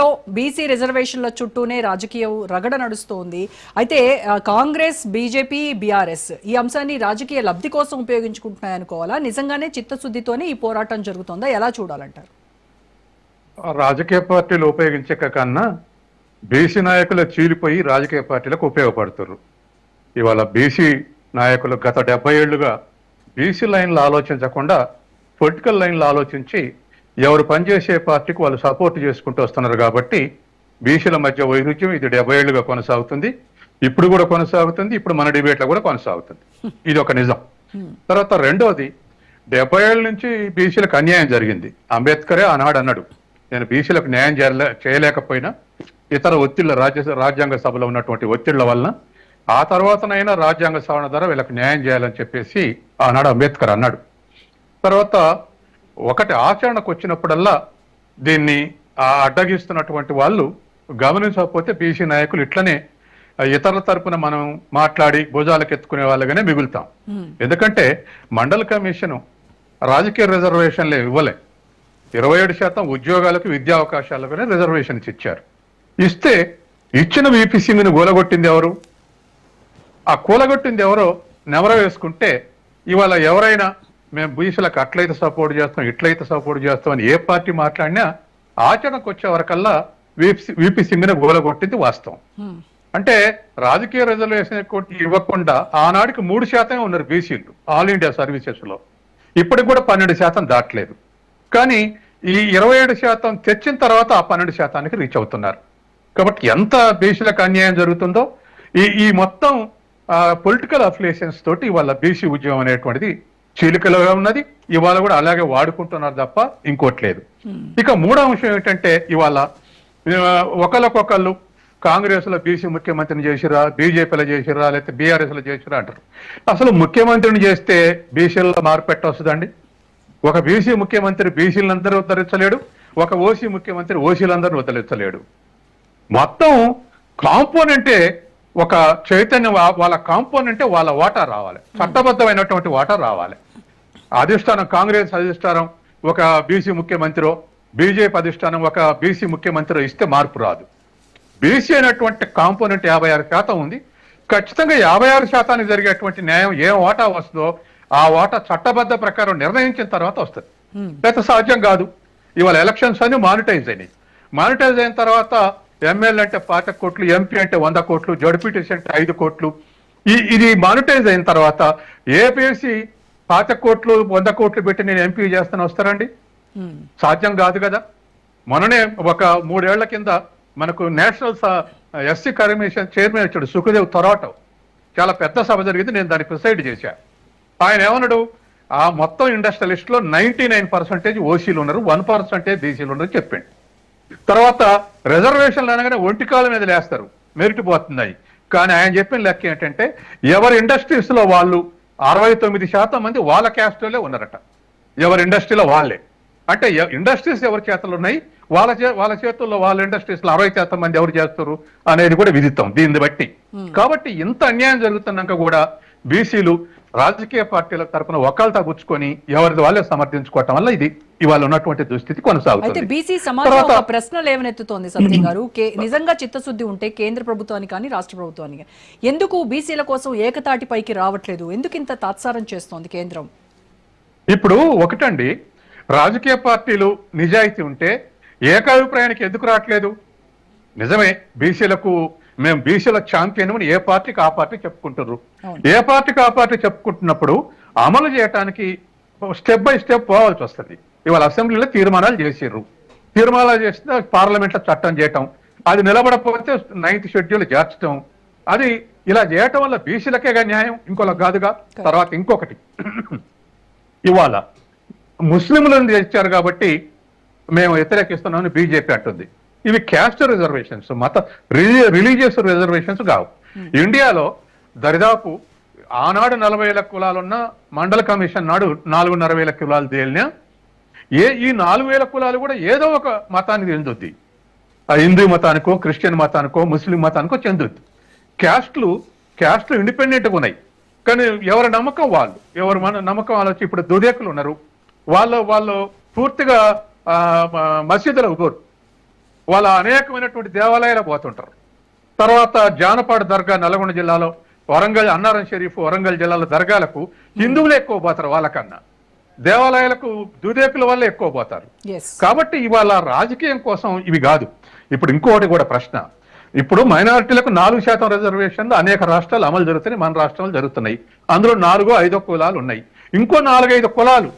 ఏపీలో బీసీ రిజర్వేషన్ల చుట్టూనే రాజకీయ రగడ నడుస్తోంది. అయితే కాంగ్రెస్ బీజేపీ బీఆర్ఎస్ ఈ అంశాన్ని రాజకీయ లబ్ధి కోసం ఉపయోగించుకుంటున్నాయనుకోవాలా నిజంగానే చిత్తశుద్ధితోనే ఈ పోరాటం జరుగుతోందా? ఎలా చూడాలంటారు? రాజకీయ పార్టీలు ఉపయోగించక కన్నా బీసీ నాయకులు చీలిపోయి రాజకీయ పార్టీలకు ఉపయోగపడుతున్నారు ఇవాళ బీసీ నాయకులు గత డెబ్బై ఏళ్ళుగా బీసీ లైన్లు ఆలోచించకుండా పొలిటికల్ లైన్లు ఆలోచించి ఎవరు పనిచేసే పార్టీకి వాళ్ళు సపోర్ట్ చేసుకుంటూ వస్తున్నారు కాబట్టి బీసీల మధ్య వైరుధ్యం ఇది డెబ్బై ఏళ్ళుగా కొనసాగుతుంది. ఇప్పుడు కూడా కొనసాగుతుంది. ఇప్పుడు మన డిబేట్లో కూడా కొనసాగుతుంది. ఇది ఒక నిజం. తర్వాత రెండోది డెబ్బై ఏళ్ళ నుంచి బీసీలకు అన్యాయం జరిగింది. అంబేద్కరే ఆనాడు అన్నాడు నేను బీసీలకు న్యాయం చేయలే చేయలేకపోయినా ఇతర ఒత్తిళ్ళ రాజ్య రాజ్యాంగ సభలో ఉన్నటువంటి ఒత్తిళ్ళ వలన ఆ తర్వాతనైనా రాజ్యాంగ సవరణ ద్వారా వీళ్ళకి న్యాయం చేయాలని చెప్పేసి ఆనాడు అంబేద్కర్ అన్నాడు. తర్వాత ఒకటి ఆచరణకు వచ్చినప్పుడల్లా దీన్ని ఆ అడ్డగిస్తున్నటువంటి వాళ్ళు గమనించకపోతే బీసీ నాయకులు ఇట్లనే ఇతరుల తరపున మనం మాట్లాడి భుజాలకు ఎత్తుకునే వాళ్ళగానే మిగులుతాం. ఎందుకంటే మండల కమిషన్ రాజకీయ రిజర్వేషన్లు ఇవ్వలే. ఇరవై ఏడు శాతం ఉద్యోగాలకు విద్యా అవకాశాలకునే రిజర్వేషన్స్ ఇచ్చారు ఇస్తే ఇచ్చిన వీపీసీని గోలగొట్టింది ఎవరు? ఆ కూలగొట్టింది ఎవరో నెవర వేసుకుంటే ఇవాళ ఎవరైనా మేము బీసీలకు అట్లయితే సపోర్ట్ చేస్తాం ఇట్లయితే సపోర్ట్ చేస్తాం అని ఏ పార్టీ మాట్లాడినా ఆచరణకు వచ్చే వరకల్లా విపి సింగ్ని గోలగొట్టింది వాస్తవం. అంటే రాజకీయ రిజర్వేషన్ ఇవ్వకుండా ఆనాడికి మూడు శాతమే ఉన్నారు బీసీలు ఆల్ ఇండియా సర్వీసెస్లో ఇప్పటికి కూడా పన్నెండు శాతం దాటలేదు. కానీ ఈ ఇరవై ఏడు శాతం తెచ్చిన తర్వాత ఆ పన్నెండు శాతానికి రీచ్ అవుతున్నారు. కాబట్టి ఎంత బీసీలకు అన్యాయం జరుగుతుందో ఈ ఈ మొత్తం పొలిటికల్ అఫిలియేషన్స్ తోటి ఇవాళ బీసీ ఉద్యమం అనేటువంటిది చీలికలుగా ఉన్నది. ఇవాళ కూడా అలాగే వాడుకుంటున్నారు తప్ప ఇంకోటి లేదు. ఇక మూడో అంశం ఏంటంటే ఇవాళ ఒకళ్ళకొకళ్ళు కాంగ్రెస్లో బీసీ ముఖ్యమంత్రిని చేసిరా బీజేపీలో చేసిరా లేకపోతే బీఆర్ఎస్లో చేసిరా అంటారు. అసలు ముఖ్యమంత్రిని చేస్తే బీసీలలో మార్పెట్ట వస్తుందండి? ఒక బీసీ ముఖ్యమంత్రి బీసీలందరూ ఉద్ధరించలేడు ఒక ఓసీ ముఖ్యమంత్రి ఓసీలందరూ ఉద్ధరించలేడు. మొత్తం కాంపోనెంటే ఒక చైతన్యం వాళ్ళ కాంపోనెంటే వాళ్ళ వాటా రావాలి. చట్టబద్ధమైనటువంటి వాటా రావాలి. అధిష్టానం కాంగ్రెస్ అధిష్టానం ఒక బీసీ ముఖ్యమంత్రో బీజేపీ అధిష్టానం ఒక బీసీ ముఖ్యమంత్రి ఇస్తే మార్పు రాదు. బీసీ అయినటువంటి కాంపోనెంట్ యాభై ఆరు శాతం ఉంది. ఖచ్చితంగా యాభై ఆరు శాతానికి జరిగేటువంటి న్యాయం ఏ వాటా వస్తుందో ఆ వాటా చట్టబద్ధ ప్రకారం నిర్ణయించిన తర్వాత వస్తుంది. లేకపోతే సాధ్యం కాదు. ఇవాళ ఎలక్షన్స్ అన్ని మానిటైజ్ అయినాయి. మానిటైజ్ అయిన తర్వాత ఎమ్మెల్యే అంటే పాత కోట్లు ఎంపీ అంటే వంద కోట్లు జడ్పీటీసీ అంటే ఐదు కోట్లు. ఈ ఇది మానిటైజ్ అయిన తర్వాత ఏపీఎస్సి పాత కోట్లు వంద కోట్లు పెట్టి నేను ఎంపీ చేస్తాను వస్తారండి? సాధ్యం కాదు కదా? మొన్ననే ఒక మూడేళ్ళ కింద మనకు నేషనల్ ఎస్సీ కమిషన్ చైర్మన్ వచ్చాడు సుఖదేవ్ తొరాటో. చాలా పెద్ద సభ జరిగింది నేను దాన్ని ప్రిసైడ్ చేశా. ఆయన ఏమన్నాడు? ఆ మొత్తం ఇండస్ట్రియలిస్ట్లో నైన్టీ నైన్ పర్సెంటేజ్ ఓసీలు ఉన్నారు వన్ పర్సెంటేజ్ బీసీలు ఉన్నారు చెప్పండి. తర్వాత రిజర్వేషన్లు అనగానే ఒంటికాల మీద లేస్తారు. మెరిట్ పోతున్నాయి కానీ ఆయన చెప్పిన లెక్క ఏంటంటే ఎవరి ఇండస్ట్రీస్లో వాళ్ళు అరవై తొమ్మిది శాతం మంది వాళ్ళ క్యాస్ట్లోనే ఉన్నారట. ఎవరి ఇండస్ట్రీలో వాళ్ళే. అంటే ఇండస్ట్రీస్ ఎవరి చేతులు ఉన్నాయి? వాళ్ళ చే వాళ్ళ చేతుల్లో వాళ్ళ ఇండస్ట్రీస్లో అరవై శాతం మంది ఎవరు చేస్తారు అనేది కూడా విదిస్తాం దీన్ని బట్టి. కాబట్టి ఇంత అన్యాయం జరుగుతున్నాక కూడా బీసీలు రాజకీయ పార్టీల తరపున ఒకళ్ళతో పుచ్చుకొని ఎవరిది వాళ్ళే సమర్థించుకోవటం వల్ల ఇది ఇవాళ ఉన్నటువంటి దుస్థితి అయితే కొనసాగుతుంది బీసీ సమాజం ఒక ప్రశ్న లేవనెత్తుతోంది సత్యం గారు. కే- నిజంగా చిత్తశుద్ధి ఉంటే కేంద్ర ప్రభుత్వానికి కానీ రాష్ట్ర ప్రభుత్వానికి ఎందుకు బీసీల కోసం ఏకతాటిపైకి రావట్లేదు? ఎందుకు ఇంత తాత్సారం చేస్తోంది కేంద్రం? ఇప్పుడు ఒకటండి రాజకీయ పార్టీలు నిజాయితీ ఉంటే ఏకాభిప్రాయానికి ఎందుకు రావట్లేదు? నిజమే బీసీలకు మేము బీసీల ఛాంపియన్ అని ఏ పార్టీకి ఆ పార్టీ చెప్పుకుంటున్నారు అవును. ఏ పార్టీకి ఆ పార్టీ చెప్పుకుంటున్నప్పుడు అమలు చేయడానికి స్టెప్ బై స్టెప్ పోవాల్సి వస్తుంది. ఇవాళ అసెంబ్లీలో తీర్మానాలు చేసిర్రు. తీర్మానాలు చేస్తే పార్లమెంట్లో చట్టం చేయటం అది నిలబడకపోతే నైన్త్ షెడ్యూల్ చేర్చడం అది ఇలా చేయటం వల్ల బీసీలకే న్యాయం ఇంకోలా కాదుగా. తర్వాత ఇంకొకటి. ఇవాళ ముస్లింలను తెచ్చారు కాబట్టి మేము వ్యతిరేకిస్తున్నామని బీజేపీ అంటుంది. ఇవి క్యాస్ట్ రిజర్వేషన్స్ మత రిలీజియస్ రిజర్వేషన్స్ కావు. ఇండియాలో దరిదాపు ఆనాడు నలభై వేల కులాలున్న మండల కమిషన్ నాడు నాలుగున్నర వేల కులాలు తేలినా ఏ ఈ నాలుగు వేల కులాలు కూడా ఏదో ఒక మతానికి చెందుద్ది ఆ హిందూ మతానికో క్రిస్టియన్ మతానికో ముస్లిం మతానికో చెందుద్ది. క్యాస్ట్లు క్యాస్ట్లు ఇండిపెండెంట్గా ఉన్నాయి. కానీ ఎవరి నమ్మకం వాళ్ళు ఎవరి మన నమ్మకం వాళ్ళు వచ్చి ఇప్పుడు దుదేకులు ఉన్నారు. వాళ్ళు వాళ్ళు పూర్తిగా ఆ, మ- మసీదులకు పోరు. వాళ్ళ అనేకమైనటువంటి దేవాలయాలు పోతుంటారు. తర్వాత జానపాడు దర్గా నల్గొండ జిల్లాలో వరంగల్ అన్నారం షరీఫ్ వరంగల్ జిల్లాలో దర్గాలకు హిందువులే ఎక్కువ పోతారు వాళ్ళకన్నా. దేవాలయాలకు దుదేకుల వల్ల ఎక్కువ పోతారు. కాబట్టి ఇవాళ రాజకీయం కోసం ఇవి కాదు. ఇప్పుడు ఇంకోటి కూడా ప్రశ్న. ఇప్పుడు మైనారిటీలకు నాలుగు శాతం రిజర్వేషన్లు అనేక రాష్ట్రాలు అమలు జరుగుతున్నాయి మన రాష్ట్రాలు జరుగుతున్నాయి. అందులో నాలుగో ఐదో కులాలు ఉన్నాయి. ఇంకో నాలుగైదు కులాలు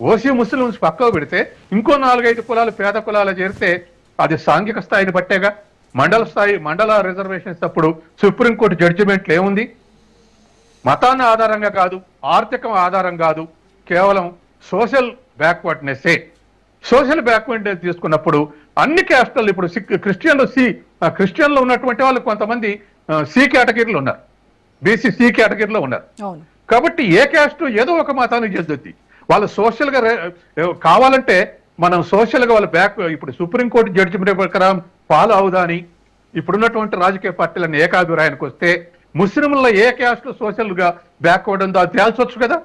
ఓసీ ముస్లింస్ పక్కకు పెడితే ఇంకో నాలుగైదు కులాలు పేద కులాలు చేరితే అది సాంఘిక స్థాయిని బట్టేగా. మండల స్థాయి మండల రిజర్వేషన్స్ అప్పుడు సుప్రీంకోర్టు జడ్జిమెంట్లు ఏముంది? మతాన్ని ఆధారంగా కాదు ఆర్థికం ఆధారం కాదు కేవలం సోషల్ బ్యాక్వర్డ్నెస్సే. సోషల్ బ్యాక్వర్డ్నెస్ తీసుకున్నప్పుడు అన్ని క్యాస్టల్ ఇప్పుడు సిక్ క్రిస్టియన్లు సి క్రిస్టియన్లు ఉన్నటువంటి వాళ్ళు కొంతమంది సి కేటగిరీలో ఉన్నారు. బీసీ సి కేటగిరీలో ఉన్నారు. కాబట్టి ఏ క్యాస్ట్ ఏదో ఒక మతానికి చెందుద్ది. వాళ్ళు సోషల్గా రే- కావాలంటే మనం సోషల్గా వాళ్ళ బ్యాక్ ఇప్పుడు సుప్రీంకోర్టు జడ్జిమెంట్ ప్రకారం ఫాలో అవుదాని ఇప్పుడున్నటువంటి రాజకీయ పార్టీలను ఏకాభిప్రాయానికి వస్తే ముస్లింల ఏ క్యాస్ట్ సోషల్గా బ్యాక్వర్డ్ ఉందో అది తేల్చొచ్చు కదా.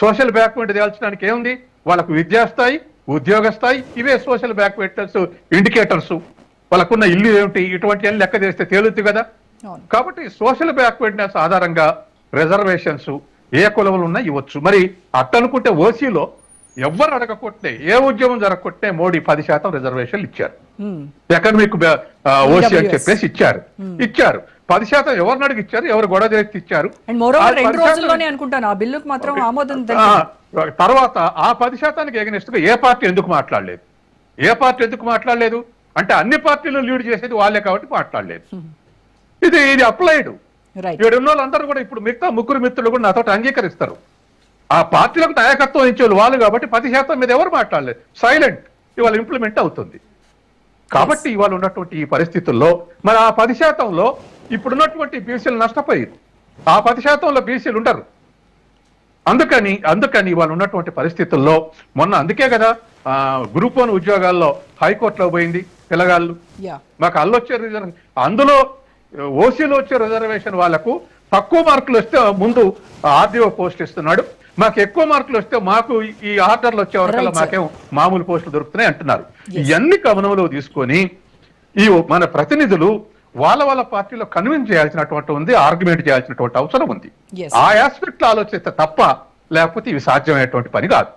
సోషల్ బ్యాక్వర్డ్ తేల్చడానికి ఏముంది? వాళ్ళకు విద్యా స్థాయి ఉద్యోగ స్థాయి ఇవే సోషల్ బ్యాక్వర్డర్స్ ఇండికేటర్స్ వాళ్ళకున్న ఇల్లు ఏమిటి? ఇటువంటి లెక్క చేస్తే తేలుద్ది కదా. కాబట్టి సోషల్ బ్యాక్వర్డ్నెస్ ఆధారంగా రిజర్వేషన్స్ ఏ కులంలో ఉన్నా ఇవ్వచ్చు. మరి అట్టనుకుంటే ఓసీలో ఎవ్వరు అడగకొట్టే ఏ ఉద్యమం జరగకొట్టే మోడీ పది శాతం రిజర్వేషన్లు ఇచ్చారు. మ్మ్. ఎకనమిక్ ఓసీ అని. చెప్పేసి ఇచ్చారు. ఇచ్చారు. పది శాతం ఎవరిని అడిగి ఇచ్చారు? ఎవరు గొడవ చేసి ఇచ్చారు? తర్వాత ఆ పది శాతానికి ఎగనిస్ట్ ఏ పార్టీ ఎందుకు మాట్లాడలేదు? ఏ పార్టీ ఎందుకు మాట్లాడలేదు? అంటే అన్ని పార్టీలు లీడ్ చేసేది వాళ్ళే కాబట్టి మాట్లాడలేదు. ఇది ఇది అప్లైడ్. రైట్ ఏడు వాళ్ళందరూ కూడా ఇప్పుడు మిగతా ముగ్గురు మిత్రులు కూడా నాతో అంగీకరిస్తారు. ఆ పార్టీలకు నాయకత్వం ఇచ్చేవాళ్ళు వాళ్ళు కాబట్టి పది శాతం మీద ఎవరు మాట్లాడలేదు. సైలెంట్ ఇవాళ ఇంప్లిమెంట్ అవుతుంది. కాబట్టి ఇవాళ ఉన్నటువంటి ఈ పరిస్థితుల్లో మరి ఆ పది శాతంలో ఇప్పుడున్నటువంటి బీసీలు నష్టపోయారు. ఆ పది శాతంలో బీసీలు ఉండరు. అందుకని అందుకని ఇవాళ ఉన్నటువంటి పరిస్థితుల్లో మొన్న అందుకే కదా గ్రూప్ వన్ ఉద్యోగాల్లో హైకోర్టులో పోయింది పిల్లగాళ్ళు. యా మాకు అల్లొచ్చే రిజర్వ్ అందులో ఓసీలో వచ్చే రిజర్వేషన్ వాళ్ళకు తక్కువ మార్కులు వస్తే ముందు ఆర్డీఓ పోస్ట్ ఇస్తున్నాడు. మాకు ఎక్కువ మార్కులు వస్తే మాకు ఈ ఆర్డర్లు వచ్చే వరకల్లా Right, sir. మాకేం మామూలు పోస్టులు దొరుకుతున్నాయి అంటున్నారు. ఇవన్నీ గమనంలో తీసుకొని ఈ మన ప్రతినిధులు వాళ్ళ వాళ్ళ పార్టీలో కన్విన్స్ చేయాల్సినటువంటి ఉంది ఆర్గ్యుమెంట్ చేయాల్సినటువంటి అవసరం ఉంది. ఆ ఆస్పెక్ట్ ఆలోచిస్తే తప్ప లేకపోతే ఇవి సాధ్యమైనటువంటి పని కాదు